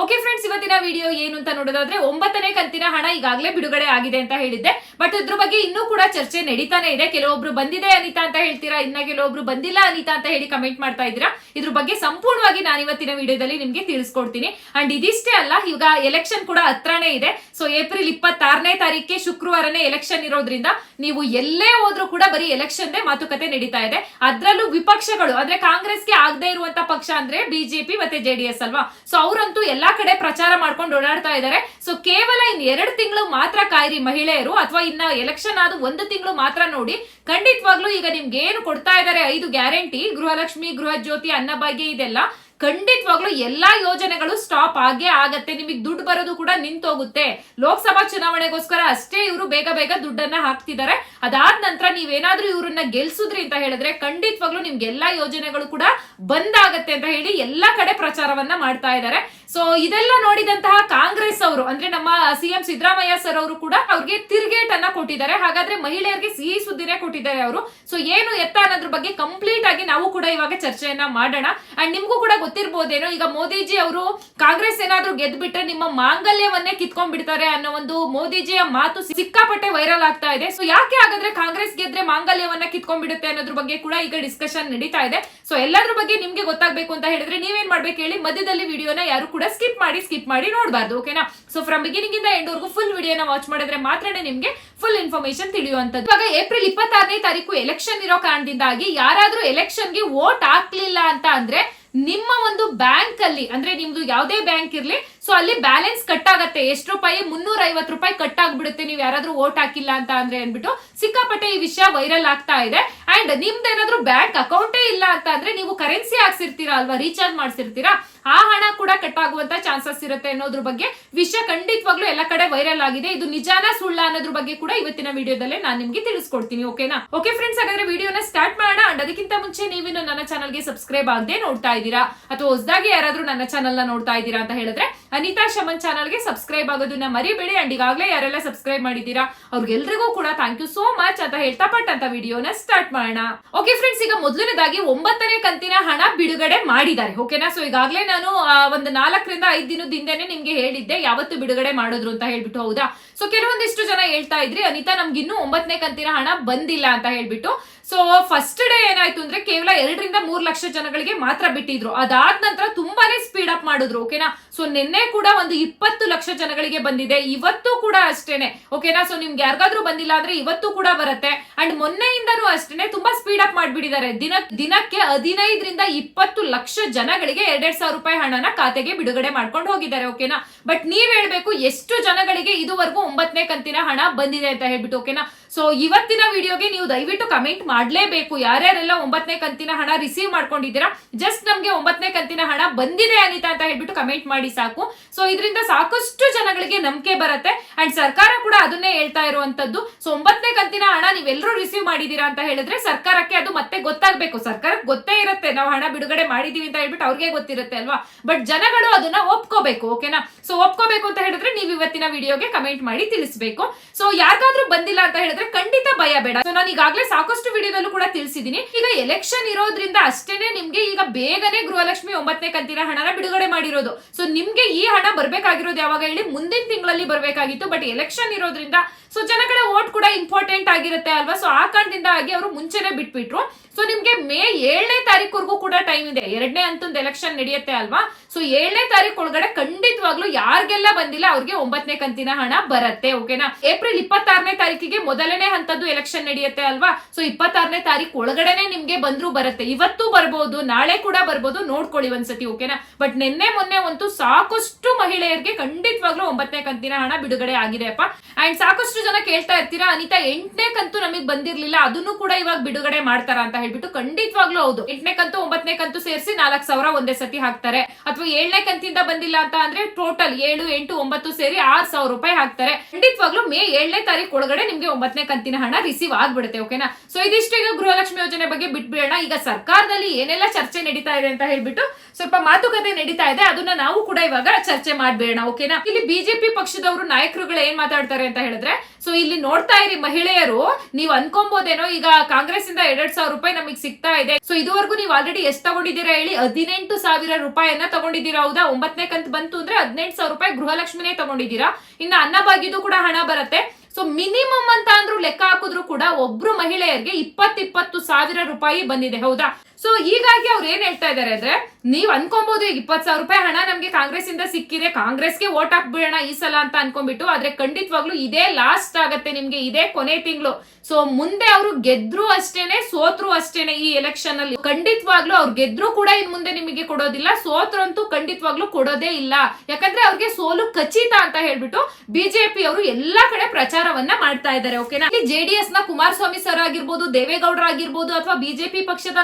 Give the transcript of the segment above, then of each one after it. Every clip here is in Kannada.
ಓಕೆ ಫ್ರೆಂಡ್ಸ್ ಇವತ್ತಿನ ವಿಡಿಯೋ ಏನು ಅಂತ ನೋಡೋದಾದ್ರೆ ಒಂಬತ್ತನೇ ಕಂತಿನ ಹಣ ಈಗಾಗಲೇ ಬಿಡುಗಡೆ ಆಗಿದೆ ಅಂತ ಹೇಳಿದ್ದೆ. ಬಟ್ ಇದ್ರ ಬಗ್ಗೆ ಇನ್ನೂ ಕೂಡ ಚರ್ಚೆ ನಡೀತಾನೆ ಇದೆ. ಕೆಲವೊಬ್ರು ಬಂದಿದೆ ಅನಿತಾ ಅಂತ ಹೇಳ್ತೀರಾ? ಇನ್ನ ಕೆಲವೊಬ್ರು ಬಂದಿಲ್ಲ ಅನಿತಾ ಅಂತ ಹೇಳಿ ಕಮೆಂಟ್ ಮಾಡ್ತಾ ಇದ್ದೀರಾ? ಇದ್ರ ಬಗ್ಗೆ ಸಂಪೂರ್ಣವಾಗಿ ನಾನು ಇವತ್ತಿನ ವಿಡಿಯೋದಲ್ಲಿ ನಿಮ್ಗೆ ತಿಳಿಸ್ಕೊಡ್ತೀನಿ. ಅಂಡ್ ಇದಿಷ್ಟೇ ಅಲ್ಲ, ಈಗ ಎಲೆಕ್ಷನ್ ಕೂಡ ಹತ್ರನೇ ಇದೆ. ಸೊ ಏಪ್ರಿಲ್ ಇಪ್ಪತ್ತಾರನೇ ತಾರೀಕಿಗೆ ಶುಕ್ರವಾರನೇ ಎಲೆಕ್ಷನ್ ಇರೋದ್ರಿಂದ ನೀವು ಎಲ್ಲೇ ಹೋದ್ರೂ ಕೂಡ ಬರೀ ಎಲೆಕ್ಷನ್ ಮಾತುಕತೆ ನಡೀತಾ ಇದೆ. ಅದ್ರಲ್ಲೂ ವಿಪಕ್ಷಗಳು, ಅಂದ್ರೆ ಕಾಂಗ್ರೆಸ್ಗೆ ಆಗದೆ ಇರುವಂತ ಪಕ್ಷ ಅಂದ್ರೆ ಬಿಜೆಪಿ ಮತ್ತೆ ಜೆಡಿಎಸ್ ಅಲ್ವಾ? ಸೊ ಅವರಂತೂ ಎಲ್ಲಾ ಕಡೆ ಪ್ರಚಾರ ಮಾಡ್ಕೊಂಡು ಓಡಾಡ್ತಾ ಇದ್ದಾರೆ. ಸೊ ಕೇವಲ ಇನ್ ಎರಡು ತಿಂಗಳು ಮಾತ್ರ ಕಾಯಿರಿ ಮಹಿಳೆಯರು, ಅಥವಾ ಇನ್ನ ಎಲೆಕ್ಷನ್ ಆದ ಒಂದು ತಿಂಗಳು ಮಾತ್ರ ನೋಡಿ. ಖಂಡಿತವಾಗ್ಲೂ ಈಗ ನಿಮ್ಗೆ ಏನು ಕೊಡ್ತಾ ಇದ್ದಾರೆ ಐದು ಗ್ಯಾರಂಟಿ, ಗೃಹಲಕ್ಷ್ಮಿ ಗೃಹ ಜ್ಯೋತಿ ಅನ್ನಭಾಗ್ಯ ಇದೆಲ್ಲ. ಖಂಡಿತವಾಗ್ಲೂ ಎಲ್ಲಾ ಯೋಜನೆಗಳು ಸ್ಟಾಪ್ ಆಗೇ ಆಗತ್ತೆ. ನಿಮಗೆ ದುಡ್ಡು ಬರೋದು ಕೂಡ ನಿಂತೋಗುತ್ತೆ. ಲೋಕಸಭಾ ಚುನಾವಣೆಗೋಸ್ಕರ ಅಷ್ಟೇ ಇವರು ಬೇಗ ಬೇಗ ದುಡ್ಡನ್ನ ಹಾಕ್ತಿದ್ದಾರೆ ಅದಾದ ನಂತರ ನೀವೇನಾದ್ರೂ ಇವ್ರನ್ನ ಗೆಲ್ಸುದ್ರಿ ಅಂತ ಹೇಳಿದ್ರೆ ಖಂಡಿತವಾಗ್ಲೂ ನಿಮ್ಗೆ ಎಲ್ಲಾ ಯೋಜನೆಗಳು ಕೂಡ ಬಂದ್ ಆಗತ್ತೆ ಅಂತ ಹೇಳಿ ಎಲ್ಲಾ ಕಡೆ ಪ್ರಚಾರವನ್ನ ಮಾಡ್ತಾ ಇದ್ದಾರೆ ಸೊ ಇದೆಲ್ಲ ನೋಡಿದಂತಹ ಕಾಂಗ್ರೆಸ್ ಅವರು, ಅಂದ್ರೆ ನಮ್ಮ ಸಿಎಂ ಸಿದ್ದರಾಮಯ್ಯ ಸರ್ ಅವರು ಕೂಡ ಅವ್ರಿಗೆ ತಿರುಗೇಟ್ ಅನ್ನ ಕೊಟ್ಟಿದ್ದಾರೆ. ಹಾಗಾದ್ರೆ ಮಹಿಳೆಯರಿಗೆ ಸಿಹಿ ಸುದ್ದಿನೇ ಕೊಟ್ಟಿದ್ದಾರೆ ಅವರು. ಸೊ ಏನು ಎತ್ತ ಅನ್ನೋದ್ರ ಬಗ್ಗೆ ಕಂಪ್ಲೀಟ್ ಆಗಿ ನಾವು ಕೂಡ ಇವಾಗ ಚರ್ಚೆಯನ್ನ ಮಾಡೋಣ. ಅಂಡ್ ನಿಮ್ಗೂ ಕೂಡ ಗೊತ್ತಿರ್ಬೋದೇನೋ? ಈಗ ಮೋದಿಜಿ ಅವರು ಕಾಂಗ್ರೆಸ್ ಏನಾದ್ರೂ ಗೆದ್ಬಿಟ್ರೆ ನಿಮ್ಮ ಮಾಂಗಲ್ಯವನ್ನೇ ಕಿತ್ಕೊಂಡ್ಬಿಡ್ತಾರೆ ಅನ್ನೋ ಒಂದು ಮೋದಿಜಿಯ ಮಾತು ಸಿಕ್ಕಾಪಟ್ಟೆ ವೈರಲ್ ಆಗ್ತಾ ಇದೆ. ಸೊ ಯಾಕೆ ಹಾಗಾದ್ರೆ ಕಾಂಗ್ರೆಸ್ ಗೆದ್ರೆ ಮಾಂಗಲ್ಯವನ್ನ ಕಿತ್ಕೊಂಡ್ಬಿಡುತ್ತೆ ಅನ್ನೋದ್ರ ಬಗ್ಗೆ ಕೂಡ ಈಗ ಡಿಸ್ಕಷನ್ ನಡೀತಾ ಇದೆ. ಸೊ ಎಲ್ಲದ್ರ ಬಗ್ಗೆ ನಿಮ್ಗೆ ಗೊತ್ತಾಗ್ಬೇಕು ಅಂತ ಹೇಳಿದ್ರೆ ನೀವೇನ್ ಮಾಡ್ಬೇಕು ಹೇಳಿ ಮಧ್ಯದಲ್ಲಿ ವಿಡಿಯೋನ ಯಾರು ಕೂಡ ಸ್ಕಿಪ್ ಮಾಡಿ ಸ್ಕಿಪ್ ಮಾಡಿ ನೋಡಬಾರ್ದು ಓಕೆನಾ ಸೊ ಫ್ರಮ್ ಬಿಗಿನಿಂಗ್ ಇಂದ ಎಂಡ್ ವರ್ಗು ಫುಲ್ ವಿಡಿಯೋನ ವಾಚ್ ಮಾಡಿದ್ರೆ ಮಾತ್ರನೇ ನಿಮ್ಗೆ ಫುಲ್ ಇನ್ಫಾರ್ಮೇಶನ್ ತಿಳಿಯುವಂತದ್ದು ಇವಾಗ ಏಪ್ರಿಲ್ ಇಪ್ಪತ್ತಾರನೇ ತಾರೀಕು ಎಲೆಕ್ಷನ್ ಇರೋ ಕಾರಣದಿಂದಾಗಿ ಯಾರಾದ್ರೂ ಎಲೆಕ್ಷನ್ಗೆ ವೋಟ್ ಹಾಕ್ಲಿಲ್ಲ ಅಂತ ಅಂದ್ರೆ ನಿಮ್ಮ ಒಂದು ಬ್ಯಾಂಕ್ ಅಲ್ಲಿ ಅಂದ್ರೆ ನಿಮ್ದು ಯಾವುದೇ ಬ್ಯಾಂಕ್ ಇರ್ಲಿ ಸೊ ಅಲ್ಲಿ ಬ್ಯಾಲೆನ್ಸ್ ಕಟ್ ಆಗತ್ತೆ ಎಷ್ಟು ರೂಪಾಯಿ? ಮುನ್ನೂರ ಐವತ್ತು ರೂಪಾಯಿ ಕಟ್ ಆಗ್ಬಿಡುತ್ತೆ ನೀವು ಯಾರಾದ್ರೂ ವೋಟ್ ಹಾಕಿಲ್ಲ ಅಂತ ಅಂದ್ರೆ ಅನ್ಬಿಟ್ಟು ಸಿಕ್ಕಾಪಟ್ಟೆ ಈ ವಿಷಯ ವೈರಲ್ ಆಗ್ತಾ ಇದೆ. ಅಂಡ್ ನಿಮ್ದು ಏನಾದ್ರೂ ಬ್ಯಾಂಕ್ ಅಕೌಂಟೇ ಇಲ್ಲ ಅಂತ ಅಂದ್ರೆ ನೀವು ಕರೆನ್ಸಿ ಹಾಕ್ಸಿರ್ತೀರಾ ಅಲ್ವಾ? ರೀಚಾರ್ಜ್ ಮಾಡ್ಸಿರ್ತೀರಾ? ಆ ಹಣ ಕೂಡ ಕಟ್ ಆಗುವಂತ ಚಾನ್ಸಸ್ ಇರುತ್ತೆ ಅನ್ನೋದ್ರ ಬಗ್ಗೆ ವಿಷಯ ಖಂಡಿತವಾಗ್ಲೂ ಎಲ್ಲ ಕಡೆ ವೈರಲ್ ಆಗಿದೆ. ಇದು ನಿಜಾನ ಸುಳ್ಳ ಅನ್ನೋದ್ರ ಬಗ್ಗೆ ಕೂಡ ಇವತ್ತಿನ ವಿಡಿಯೋದಲ್ಲೇ ನಾನು ನಿಮ್ಗೆ ತಿಳಿಸ್ಕೊಡ್ತೀನಿ, ಓಕೆನಾ? ಓಕೆ ಫ್ರೆಂಡ್ಸ್ ಹಾಗಾದ್ರೆ ವಿಡಿಯೋನ ಸ್ಟಾರ್ಟ್ ಮಾಡೋಣ. ಅಂಡ್ ಅದಕ್ಕಿಂತ ಮುಂಚೆ ನೀವಿನ್ನು ನನ್ನ ಚಾನಲ್ಗೆ ಸಬ್ಸ್ಕ್ರೈಬ್ ಆಗದೆ ನೋಡ್ತಾ ಇದ್ದೀರಾ? ಅಥವಾ ಹೊಸದಾಗಿ ಯಾರಾದ್ರೂ ನನ್ನ ಚಾನಲ್ ನೋಡ್ತಾ ಇದ್ದೀರಾ ಅಂತ ಹೇಳಿದ್ರೆ ಅನಿತಾ ಶಮನ್ ಚಾನಲ್ಗೆ ಸಬ್ಸ್ಕ್ರೈಬ್ ಆಗೋದನ್ನ ಮರಿಬೇಡಿ. ಅಂಡ್ ಈಗಾಗಲೇ ಯಾರೆಲ್ಲ ಸಬ್ಸ್ಕ್ರೈಬ್ ಮಾಡಿದ್ದೀರಾ, ಅವ್ರಿಗೆಲ್ರಿಗೂ ಕೂಡ ಥ್ಯಾಂಕ್ ಯು ಸೋ ಮಚ್ ಅಂತ ಹೇಳ್ತಾ ಪಟ್ ಅಂತ ವಿಡಿಯೋನ ಸ್ಟಾರ್ಟ್ ಮಾಡೋಣ. ಓಕೆ ಫ್ರೆಂಡ್ಸ್ ಈಗ ಮೊದಲನೇದಾಗಿ ಒಂಬತ್ತನೇ ಕಂತಿನ ಹಣ ಬಿಡುಗಡೆ ಮಾಡಿದ್ದಾರೆ. ಓಕೆನಾ ಸೊ ಈಗಾಗಲೇ ನಾನು ಒಂದು ನಾಲ್ಕರಿಂದ ಐದು ದಿನದ ಹಿಂದೆನೆ ನಿಮ್ಗೆ ಹೇಳಿದ್ದೆ, ಯಾವತ್ತು ಬಿಡುಗಡೆ ಮಾಡಿದ್ರು ಅಂತ ಹೇಳ್ಬಿಟ್ಟು, ಹೌದಾ? ಸೊ ಕೆಲವೊಂದಿಷ್ಟು ಜನ ಹೇಳ್ತಾ ಇದ್ರಿ, ಅನಿತಾ ನಮ್ಗೆ ಇನ್ನೂ ಒಂಬತ್ತನೇ ಕಂತಿನ ಹಣ ಬಂದಿಲ್ಲ ಅಂತ ಹೇಳ್ಬಿಟ್ಟು ಸೊ ಫಸ್ಟ್ ಡೇ ಏನಾಯ್ತು ಅಂದ್ರೆ ಕೇವಲ ಎರಡರಿಂದ ಮೂರ್ ಲಕ್ಷ ಜನಗಳಿಗೆ ಮಾತ್ರ ಬಿಟ್ಟಿದ್ರು. ಅದಾದ ನಂತರ ತುಂಬಾನೇ ಸ್ಪೀಡ್ ಅಪ್ ಮಾಡಿದ್ರು ಓಕೆನಾ ಸೊ ನಿನ್ನೆ ಕೂಡ ಒಂದು ಇಪ್ಪತ್ತು ಲಕ್ಷ ಜನಗಳಿಗೆ ಬಂದಿದೆ. ಇವತ್ತು ಕೂಡ ಅಷ್ಟೇನೆ ಓಕೆನಾ ಸೊ ನಿಮ್ಗೆ ಯಾರಿಗಾದ್ರೂ ಬಂದಿಲ್ಲ ಅಂದ್ರೆ ಇವತ್ತು ಕೂಡ ಬರುತ್ತೆ. ಅಂಡ್ ಮೊನ್ನೆಯಿಂದನೂ ಅಷ್ಟೇನೆ ತುಂಬಾ ಸ್ಪೀಡ್ ಅಪ್ ಮಾಡ್ಬಿಟ್ಟಿದ್ದಾರೆ. ದಿನ, ದಿನಕ್ಕೆ ಹದಿನೈದರಿಂದ ಇಪ್ಪತ್ತು ಲಕ್ಷ ಜನಗಳಿಗೆ ಎರಡೆರಡ್ ಸಾವಿರ ರೂಪಾಯಿ ಹಣನ ಖಾತೆಗೆ ಬಿಡುಗಡೆ ಮಾಡ್ಕೊಂಡು ಹೋಗಿದ್ದಾರೆ ಓಕೆನಾ ಬಟ್ ನೀವ್ ಹೇಳ್ಬೇಕು, ಎಷ್ಟು ಜನಗಳಿಗೆ ಇದುವರೆಗೂ ಒಂಬತ್ತನೇ ಕಂತಿನ ಹಣ ಬಂದಿದೆ ಅಂತ ಹೇಳ್ಬಿಟ್ಟು ಓಕೆನಾ ಸೊ ಇವತ್ತಿನ ವಿಡಿಯೋಗೆ ನೀವು ದಯವಿಟ್ಟು ಕಮೆಂಟ್ ಮಾಡಲೇಬೇಕು. ಯಾರ್ಯಾರೆಲ್ಲ ಒಂಬತ್ತನೇ ಕಂತಿನ ಹಣ ರಿಸೀವ್ ಮಾಡ್ಕೊಂಡಿದ್ದೀರಾ ಜಸ್ಟ್ ನಮಗೆ ಒಂಬತ್ತನೇ ಕಂತಿನ ಹಣ ಬಂದಿದೆ ಅನಿತಾ ಅಂತ ಹೇಳ್ಬಿಟ್ಟು ಕಮೆಂಟ್ ಮಾಡಿ ಸಾಕು. ಸೊ ಇದರಿಂದ ಸಾಕಷ್ಟು ಜನಗಳಿಗೆ ನಂಬಿಕೆ ಬರುತ್ತೆ. ಅಂಡ್ ಸರ್ಕಾರ ಕೂಡ ಅದನ್ನೇ ಹೇಳ್ತಾ ಇರುವಂತದ್ದು. ಸೊ ಒಂಬತ್ತನೇ ಕಂತಿನ ಹಣ ನೀವೆಲ್ಲರೂ ರಿಸೀವ್ ಮಾಡಿದೀರಾ ಅಂತ ಹೇಳಿದ್ರೆ ಸರ್ಕಾರಕ್ಕೆ ಅದು ಮತ್ತೆ ಗೊತ್ತಾಗ್ಬೇಕು. ಸರ್ಕಾರಕ್ಕೆ ಗೊತ್ತೇ ಇರುತ್ತೆ. ನಾವು ಹಣ ಬಿಡುಗಡೆ ಮಾಡಿದೀವಿ ಅಂತ ಹೇಳ್ಬಿಟ್ಟು ಅವ್ರಿಗೆ ಗೊತ್ತಿರುತ್ತೆ ಅಲ್ವಾ? ಬಟ್ ಜನಗಳು ಅದನ್ನ ಒಪ್ಕೋಬೇಕು ಓಕೆನಾ ಸೊ ಒಪ್ಕೋಬೇಕು ಅಂತ ಹೇಳಿದ್ರೆ ನೀವು ಇವತ್ತಿನ ವಿಡಿಯೋಗೆ ಕಮೆಂಟ್ ಮಾಡಿ ತಿಳಿಸ್ಬೇಕು. ಸೊ ಯಾರಿಗಾದ್ರೂ ಬಂದಿಲ್ಲ ಅಂತ ಹೇಳಿದ್ರೆ ಖಂಡಿತ ಭಯ ಬೇಡ. ಸೊ ನಾನು ಈಗಾಗಲೇ ಸಾಕಷ್ಟು ವಿಡಿಯೋದಲ್ಲೂ ಕೂಡ ತಿಳಿಸಿದೀನಿ. ಈಗ ಎಲೆಕ್ಷನ್ ಇರೋದ್ರಿಂದ ಅಷ್ಟೇನೆ ನಿಮ್ಗೆ ಈಗ ಬೇಗನೆ ಗೃಹಲಕ್ಷ್ಮಿ ಒಂಬತ್ತನೇ ಕಂತಿನ ಹಣನ ಬಿಡುಗಡೆ ಮಾಡಿರೋದು. ಸೊ ನಿಮ್ಗೆ ಈ ಹಣ ಬರ್ಬೇಕಾಗಿರೋದು ಯಾವಾಗ ಹೇಳಿ ಮುಂದಿನ ತಿಂಗಳಲ್ಲಿ ಬರ್ಬೇಕಾಗಿತ್ತು. ಬಟ್ ಎಲೆಕ್ಷನ್ ಇರೋದ್ರಿಂದ ಸೊ ಜನಗಳ ವೋಟ್ ಕೂಡ ಇಂಪಾರ್ಟೆಂಟ್ ಆಗಿರುತ್ತೆ ಅಲ್ವಾ? ಸೊ ಆ ಕಾರಣದಿಂದ ಆಗಿ ಅವರು ಮುಂಚೆನೆ ಬಿಟ್ಬಿಟ್ರು. ಸೊ ನಿಮ್ಗೆ ಮೇ ಏಳನೇ ತಾರೀಕುವರೆಗೂ ಕೂಡ ಟೈಮ್ ಇದೆ. ಎರಡನೇ ಹಂತದ ಎಲೆಕ್ಷನ್ ನಡೆಯುತ್ತೆ ಅಲ್ವಾ? ಸೊ ಏಳನೇ ತಾರೀಕು ಒಳಗಡೆ ಖಂಡಿತವಾಗ್ಲೂ ಯಾರಿಗೆಲ್ಲ ಬಂದಿಲ್ಲ, ಅವ್ರಿಗೆ ಒಂಬತ್ತನೇ ಕಂತಿನ ಹಣ ಬರುತ್ತೆ ಓಕೆನಾ ಏಪ್ರಿಲ್ ಇಪ್ಪತ್ತಾರನೇ ತಾರೀಕಿಗೆ ಮೊದಲನೇ ಹಂತದ್ದು ಎಲೆಕ್ಷನ್ ನಡೆಯುತ್ತೆ ಅಲ್ವಾ? ಸೊ ಇಪ್ಪತ್ತಾರನೇ ತಾರೀಕು ಒಳಗಡೆನೆ ನಿಮ್ಗೆ ಬಂದ್ರು ಬರುತ್ತೆ. ಇವತ್ತು ಬರ್ಬೋದು, ನಾಳೆ ಕೂಡ ಬರ್ಬೋದು, ನೋಡ್ಕೊಳ್ಳಿ ಒಂದ್ಸತಿ ಓಕೆನಾ ಬಟ್ ನಿನ್ನೆ, ಮೊನ್ನೆ ಅಂತೂ ಸಾಕಷ್ಟು ಮಹಿಳೆಯರಿಗೆ ಖಂಡಿತವಾಗ್ಲೂ ಒಂಬತ್ತನೇ ಕಂತಿನ ಹಣ ಬಿಡುಗಡೆ ಆಗಿದೆ, ಅಪ್ಪ. ಅಂಡ್ ಸಾಕಷ್ಟು ಜನ ಕೇಳ್ತಾ ಇರ್ತೀರಾ? ಅನಿತಾ, ಎಂಟನೇ ಕಂತು ನಮಗೆ ಬಂದಿರ್ಲಿಲ್ಲ. ಅದನ್ನು ಕೂಡ ಇವಾಗ ಬಿಡುಗಡೆ ಮಾಡ್ತಾರ ಅಂತ ಹೇಳ್ಬಿಟ್ಟು ಖಂಡಿತವಾಗ್ಲೂ ಹೌದು. ಎಂಟನೇ ಕಂತು ಒಂಬತ್ತನೇ ಕಂತು ಸೇರಿಸಿ ನಾಲ್ಕು ಸಾವಿರ ಒಂದೇ ಸತಿ ಹಾಕ್ತಾರೆ. ಅಥವಾ ಏಳನೇ ಕಂತಿಂದ ಬಂದಿಲ್ಲ ಅಂತ ಅಂದ್ರೆ ಟೋಟಲ್ ಏಳು, ಎಂಟು, ಒಂಬತ್ತು ಸೇರಿ ಆರ್ ಸಾವಿರ ರೂಪಾಯಿ ಹಾಕ್ತಾರೆ. ಖಂಡಿತವಾಗ್ಲೂ ಮೇ ಏಳನೇ ತಾರೀಕು ಒಳಗಡೆ ನಿಮ್ಗೆ ಒಂಬತ್ತನೇ ಕಂತಿನ ಹಣ ರಿಸೀವ್ ಆಗ್ಬಿಡುತ್ತೆ ಓಕೆನಾ ಸೊ ಇದಿಷ್ಟು ಈಗ ಗೃಹಲಕ್ಷ್ಮಿ ಯೋಜನೆ ಬಗ್ಗೆ ಬಿಟ್ಬಿಡೋಣ. ಈಗ ಸರ್ಕಾರದಲ್ಲಿ ಏನೆಲ್ಲ ಚರ್ಚೆ ನಡೀತಾ ಇದೆ ಅಂತ ಹೇಳ್ಬಿಟ್ಟು ಸ್ವಲ್ಪ ಮಾತುಕತೆ ನಡೀತಾ ಇದೆ. ಅದನ್ನ ನಾವು ಕೂಡ ಇವಾಗ ಚರ್ಚೆ ಮಾಡ್ಬೇಡ ಓಕೆನಾ ಇಲ್ಲಿ ಬಿಜೆಪಿ ಪಕ್ಷದವರು ನಾಯಕರುಗಳು ಏನ್ ಮಾತಾಡ್ತಾರೆ ಅಂತ ಹೇಳಿದ್ರೆ ಸೊ ಇಲ್ಲಿ ನೋಡ್ತಾ ಇರಿ ಮಹಿಳೆಯರು, ನೀವು ಅನ್ಕೊಂಬೋದೇನೋ, ಈಗ ಕಾಂಗ್ರೆಸ್ ಇಂದ ಎರಡ್ ಸಾವಿರ ರೂಪಾಯಿ ನಮಗೆ ಸಿಗ್ತಾ ಇದೆ. ಸೊ ಇದುವರೆಗೂ ನೀವು ಆಲ್ರೆಡಿ ಎಷ್ಟು ತಗೊಂಡಿದ್ದೀರಾ ಹೇಳಿ? ಹದಿನೆಂಟು ಸಾವಿರ ರೂಪಾಯಿಯನ್ನ ತಗೊಂಡಿದ್ದೀರಾ, ಹೌದಾ? ಒಂಬತ್ತನೇ ಕಂತು ಬಂತು ಅಂದ್ರೆ ಹದಿನೆಂಟು ಸಾವಿರ ರೂಪಾಯಿ ಗೃಹಲಕ್ಷ್ಮಿನೇ ತಗೊಂಡಿದ್ದೀರಾ. ಇನ್ನು ಅನ್ನಭಾಗ್ಯದು ಕೂಡ ಹಣ ಬರುತ್ತೆ. ಸೊ ಮಿನಿಮಮ್ ಅಂತ ಅಂದ್ರೂ ಲೆಕ್ಕ ಹಾಕಿದ್ರು ಕೂಡ ಒಬ್ರು ಮಹಿಳೆಯರಿಗೆ ಇಪ್ಪತ್ತಿಪ್ಪತ್ತು ಸಾವಿರ ರೂಪಾಯಿ ಬಂದಿದೆ, ಹೌದಾ? ಸೊ ಹೀಗಾಗಿ ಅವ್ರು ಏನ್ ಹೇಳ್ತಾ ಇದಾರೆ ಅಂದ್ರೆ, ನೀವ್ ಅನ್ಕೊಬಹುದು ಈಗ ಇಪ್ಪತ್ ಸಾವಿರ ರೂಪಾಯಿ ಹಣ ನಮ್ಗೆ ಕಾಂಗ್ರೆಸ್ ಇಂದ ಸಿಕ್ಕಿದೆ, ಕಾಂಗ್ರೆಸ್ಗೆ ವೋಟ್ ಹಾಕ್ಬಿಡೋಣ ಈ ಸಲ ಅಂತ ಅನ್ಕೊಂಡ್ಬಿಟ್ಟು, ಆದ್ರೆ ಖಂಡಿತವಾಗ್ಲೂ ಇದೇ ಲಾಸ್ಟ್ ಆಗತ್ತೆ ನಿಮ್ಗೆ, ಇದೇ ಕೊನೆ ತಿಂಗಳು. ಸೊ ಮುಂದೆ ಅವರು ಗೆದ್ರು ಅಷ್ಟೇನೆ, ಸೋತ್ರು ಅಷ್ಟೇನೆ ಈ ಎಲೆಕ್ಷನ್ ಅಲ್ಲಿ. ಖಂಡಿತವಾಗ್ಲೂ ಅವ್ರು ಗೆದ್ರು ಕೂಡ ಇನ್ ಮುಂದೆ ನಿಮಗೆ ಕೊಡೋದಿಲ್ಲ, ಸೋತ್ರಂತೂ ಖಂಡಿತವಾಗ್ಲೂ ಕೊಡೋದೇ ಇಲ್ಲ. ಯಾಕಂದ್ರೆ ಅವ್ರಿಗೆ ಸೋಲು ಖಚಿತ ಅಂತ ಹೇಳ್ಬಿಟ್ಟು ಬಿಜೆಪಿ ಅವರು ಎಲ್ಲಾ ಕಡೆ ಪ್ರಚಾರವನ್ನ ಮಾಡ್ತಾ ಇದ್ದಾರೆ ಓಕೆನಾ ಜೆಡಿಎಸ್ನ ಕುಮಾರಸ್ವಾಮಿ ಸರ್ ಆಗಿರ್ಬೋದು ದೇವೇಗೌಡರ ಆಗಿರ್ಬೋದು ಅಥವಾ ಬಿಜೆಪಿ ಪಕ್ಷದ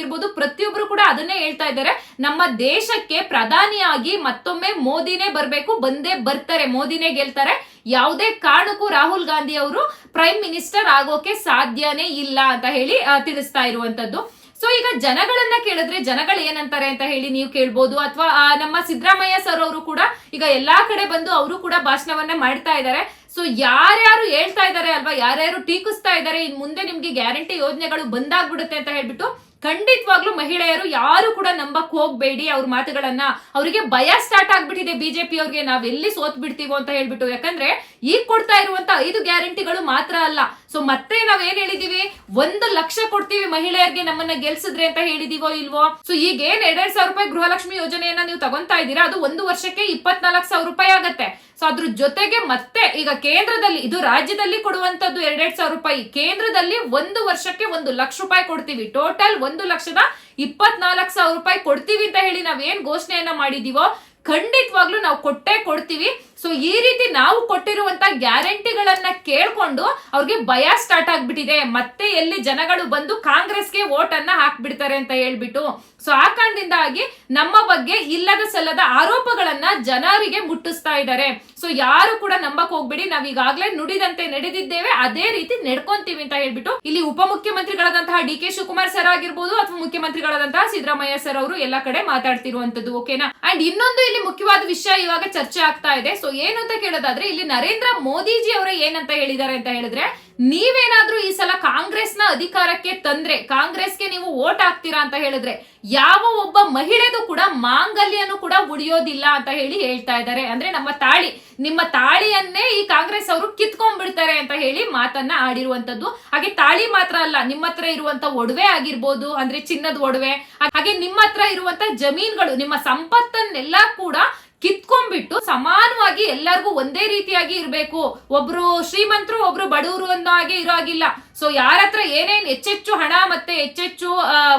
ನಾಯಕರಾಗಿರ್ಬೋದು ಪ್ರತಿಯೊಬ್ರು ಕೂಡ ಅದನ್ನೇ ಹೇಳ್ತಾ ಇದ್ದಾರೆ. ನಮ್ಮ ದೇಶಕ್ಕೆ ಪ್ರಧಾನಿಯಾಗಿ ಮತ್ತೊಮ್ಮೆ ಮೋದಿನೇ ಬರ್ಬೇಕು. ಬಂದೇ ಬರ್ತಾರೆ, ಮೋದಿನೇ ಗೆಲ್ತಾರೆ. ಯಾವುದೇ ಕಾರಣಕ್ಕೂ ರಾಹುಲ್ ಗಾಂಧಿ ಅವರು ಪ್ರೈಮ್ ಮಿನಿಸ್ಟರ್ ಆಗೋಕೆ ಸಾಧ್ಯನೇ ಇಲ್ಲ ಅಂತ ಹೇಳಿ ತಿಳಿಸ್ತಾ ಇರುವಂತದ್ದು. ಸೊ ಈಗ ಜನಗಳನ್ನ ಕೇಳಿದ್ರೆ ಜನಗಳು ಏನಂತಾರೆ ಅಂತ ಹೇಳಿ ನೀವು ಕೇಳ್ಬೋದು. ಅಥವಾ ನಮ್ಮ ಸಿದ್ದರಾಮಯ್ಯ ಸರ್ ಅವರು ಕೂಡ ಈಗ ಎಲ್ಲಾ ಕಡೆ ಬಂದು ಅವರು ಕೂಡ ಭಾಷಣವನ್ನ ಮಾಡ್ತಾ ಇದ್ದಾರೆ. ಸೊ ಯಾರ್ಯಾರು ಹೇಳ್ತಾ ಇದ್ದಾರೆ ಅಲ್ವಾ? ಯಾರ್ಯಾರು ಟೀಕಿಸ್ತಾ ಇದ್ದಾರೆ? ಇನ್ ಮುಂದೆ ನಿಮ್ಗೆ ಗ್ಯಾರಂಟಿ ಯೋಜನೆಗಳು ಬಂದಾಗ್ಬಿಡುತ್ತೆ ಅಂತ ಹೇಳ್ಬಿಟ್ಟು ಖಂಡಿತವಾಗ್ಲೂ ಮಹಿಳೆಯರು ಯಾರು ಕೂಡ ನಂಬಕ್ ಹೋಗ್ಬೇಡಿ ಅವ್ರ ಮಾತುಗಳನ್ನ. ಅವರಿಗೆ ಭಯ ಸ್ಟಾರ್ಟ್ ಆಗ್ಬಿಟ್ಟಿದೆ ಬಿಜೆಪಿ ಅವ್ರಿಗೆ ನಾವ್ ಎಲ್ಲಿ ಸೋತ್ ಬಿಡ್ತೀವೋ ಅಂತ ಹೇಳ್ಬಿಟ್ಟು. ಯಾಕಂದ್ರೆ, ಈಗ ಕೊಡ್ತಾ ಇರುವಂತ ಐದು ಗ್ಯಾರಂಟಿಗಳು ಮಾತ್ರ ಅಲ್ಲ. ಸೊ ಮತ್ತೆ ನಾವ್ ಏನ್ ಹೇಳಿದೀವಿ? ಒಂದು ಲಕ್ಷ ಕೊಡ್ತೀವಿ ಮಹಿಳೆಯರಿಗೆ ನಮ್ಮನ್ನ ಗೆಲ್ಸಿದ್ರೆ ಅಂತ ಹೇಳಿದೀವೋ ಇಲ್ವೋ? ಸೊ ಈಗ ಏನ್ ಎರಡ್ ಸಾವಿರ ರೂಪಾಯಿ ಗೃಹಲಕ್ಷ್ಮಿ ಯೋಜನೆಯನ್ನ ನೀವು ತಗೊಂತಾ ಇದ್ದೀರಾ? ಅದು ಒಂದು ವರ್ಷಕ್ಕೆ ಇಪ್ಪತ್ನಾಲ್ಕು ಸಾವಿರ ರೂಪಾಯಿ ಆಗತ್ತೆ. ಸೊ ಅದ್ರ ಜೊತೆಗೆ ಮತ್ತೆ ಈಗ ಕೇಂದ್ರದಲ್ಲಿ, ಇದು ರಾಜ್ಯದಲ್ಲಿ ಕೊಡುವಂತದ್ದು ಎರಡೆರಡು ಸಾವಿರ ರೂಪಾಯಿ. ಕೇಂದ್ರದಲ್ಲಿ ಒಂದು ವರ್ಷಕ್ಕೆ ಒಂದು ಲಕ್ಷ ರೂಪಾಯಿ ಕೊಡ್ತೀವಿ. ಟೋಟಲ್ ಒಂದು ಲಕ್ಷದ ಇಪ್ಪತ್ನಾಲ್ಕು ಸಾವಿರ ರೂಪಾಯಿ ಕೊಡ್ತೀವಿ ಅಂತ ಹೇಳಿ ನಾವೇನ್ ಘೋಷಣೆಯನ್ನ ಮಾಡಿದೀವೋ? ಖಂಡಿತವಾಗ್ಲೂ ನಾವು ಕೊಟ್ಟೆ ಕೊಡ್ತೀವಿ. ಸೊ ಈ ರೀತಿ ನಾವು ಕೊಟ್ಟಿರುವಂತ ಗ್ಯಾರಂಟಿಗಳನ್ನ ಕೇಳ್ಕೊಂಡು ಅವ್ರಿಗೆ ಭಯ ಸ್ಟಾರ್ಟ್ ಆಗ್ಬಿಟ್ಟಿದೆ. ಮತ್ತೆ ಎಲ್ಲಿ ಜನಗಳು ಬಂದು ಕಾಂಗ್ರೆಸ್ಗೆ ವೋಟ್ ಅನ್ನ ಹಾಕ್ಬಿಡ್ತಾರೆ ಅಂತ ಹೇಳ್ಬಿಟ್ಟು. ಸೊ ಆ ಕಾರಣದಿಂದಾಗಿ ನಮ್ಮ ಬಗ್ಗೆ ಇಲ್ಲದ ಸಲ್ಲದ ಆರೋಪಗಳನ್ನ ಜನರಿಗೆ ಮುಟ್ಟಿಸ್ತಾ ಇದ್ದಾರೆ. ಸೊ ಯಾರು ಕೂಡ ನಂಬಕ್ ಹೋಗ್ಬಿಡಿ. ನಾವ್ ಈಗಾಗಲೇ ನುಡಿದಂತೆ ನಡೆದಿದ್ದೇವೆ. ಅದೇ ರೀತಿ ನಡ್ಕೊಂತೀವಿ ಅಂತ ಹೇಳ್ಬಿಟ್ಟು. ಇಲ್ಲಿ ಉಪಮುಖ್ಯಮಂತ್ರಿಗಳಾದಂತಹ ಡಿ ಕೆ ಶಿವಕುಮಾರ್ ಸರ್ ಆಗಿರ್ಬೋದು ಅಥವಾ ಮುಖ್ಯಮಂತ್ರಿಗಳಾದಂತಹ ಸಿದ್ದರಾಮಯ್ಯ ಸರ್ ಅವರು ಎಲ್ಲ ಕಡೆ ಮಾತಾಡ್ತಿರುವಂತದ್ದು ಓಕೆನಾ ಅಂಡ್ ಇನ್ನೊಂದು ಇಲ್ಲಿ ಮುಖ್ಯವಾದ ವಿಷಯ ಇವಾಗ ಚರ್ಚೆ ಆಗ್ತಾ ಇದೆ. ಸೊ ಏನು ಅಂತ ಕೇಳೋದಾದ್ರೆ, ಇಲ್ಲಿ ನರೇಂದ್ರ ಮೋದಿಜಿ ಅವರೇ ಏನಂತ ಹೇಳಿದ್ದಾರೆ ಅಂತ ಹೇಳಿದ್ರೆ, ನೀವೇನಾದ್ರೂ ಈ ಸಲ ಕಾಂಗ್ರೆಸ್ನ ಅಧಿಕಾರಕ್ಕೆ ತಂದ್ರೆ, ಕಾಂಗ್ರೆಸ್ಗೆ ನೀವು ವೋಟ್ ಹಾಕ್ತೀರಾ ಅಂತ ಹೇಳಿದ್ರೆ, ಯಾವ ಒಬ್ಬ ಮಹಿಳೆದು ಕೂಡ ಮಾಂಗಲ್ಯನು ಕೂಡ ಉಳಿಯೋದಿಲ್ಲ ಅಂತ ಹೇಳಿ ಹೇಳ್ತಾ ಇದ್ದಾರೆ. ಅಂದ್ರೆ ನಮ್ಮ ತಾಳಿ, ನಿಮ್ಮ ತಾಳಿಯನ್ನೇ ಈ ಕಾಂಗ್ರೆಸ್ ಅವರು ಕಿತ್ಕೊಂಡ್ಬಿಡ್ತಾರೆ ಅಂತ ಹೇಳಿ ಮಾತನ್ನ ಆಡಿರುವಂತದ್ದು ಹಾಗೆ ತಾಳಿ ಮಾತ್ರ ಅಲ್ಲ, ನಿಮ್ಮ ಹತ್ರ ಇರುವಂತ ಒಡವೆ ಆಗಿರ್ಬೋದು, ಅಂದ್ರೆ ಚಿನ್ನದ ಒಡವೆ, ಹಾಗೆ ನಿಮ್ಮ ಹತ್ರ ಇರುವಂತ ಜಮೀನ್ಗಳು, ನಿಮ್ಮ ಸಂಪತ್ತನ್ನೆಲ್ಲ ಕೂಡ ಕಿತ್ಕೊಂಡ್ಬಿಟ್ಟು ಸಮಾನವಾಗಿ ಎಲ್ಲರಿಗೂ ಒಂದೇ ರೀತಿಯಾಗಿ ಇರಬೇಕು. ಒಬ್ರು ಶ್ರೀಮಂತರು, ಒಬ್ರು ಬಡವರು ಅನ್ನೋ ಹಾಗೆ ಇರೋ ಹಾಗಿಲ್ಲ ಸೊ ಯಾರ ಹತ್ರ ಏನೇನು ಹೆಚ್ಚೆಚ್ಚು ಹಣ ಮತ್ತೆ ಹೆಚ್ಚೆಚ್ಚು